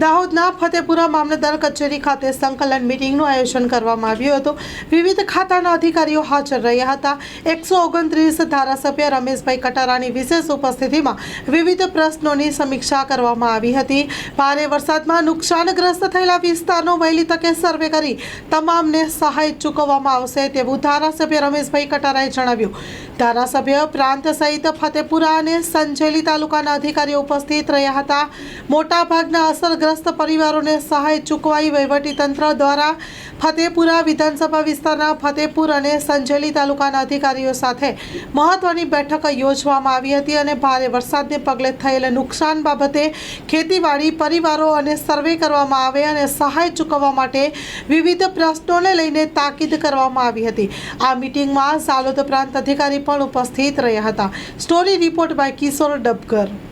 દાહોદના ફતેપુરા મામલતદાર કચેરી ખાતે સંકલન મિટિંગનું આયોજન કરવામાં આવ્યું હતું. વિવિધ ખાતાના અધિકારીઓ હાજર રહ્યા હતા. એકસો ઓગણત્રીસ ધારાસભ્ય રમેશભાઈ કટારાની વિશેષ ઉપસ્થિતિમાં વિવિધ પ્રશ્નોની સમીક્ષા કરવામાં આવી હતી. ભારે વરસાદમાં નુકસાનગ્રસ્ત થયેલા વિસ્તારનો વહેલી તકે સર્વે કરી તમામને સહાય ચૂકવવામાં આવશે તેવું ધારાસભ્ય રમેશભાઈ કટારાએ જણાવ્યું. ધારાસભ્ય પ્રાંત સહિત ફતેપુરા અને સંજેલી તાલુકાના અધિકારીઓ ઉપસ્થિત રહ્યા હતા. મોટાભાગના અસરગ્રસ્ત પરિવારોને સહાય ચૂકવાઈ વહીવટીતંત્ર દ્વારા ફતેપુરા વિધાનસભા વિસ્તારના ફતેપુર અને સંજેલી તાલુકાના અધિકારીઓ સાથે મહત્વની બેઠક યોજવામાં આવી હતી અને ભારે વરસાદને પગલે થયેલ નુકસાન બાબતે ખેતીવાડી, પરિવારો અને સર્વે કરવામાં આવે અને સહાય ચૂકવવા માટે વિવિધ પ્રશ્નોને લઈને તાકીદ કરવામાં આવી હતી. આ મિટિંગમાં સાલોદ પ્રાંત અધિકારી પણ ઉપસ્થિત રહ્યા હતા. Story report by Kishor Dabkar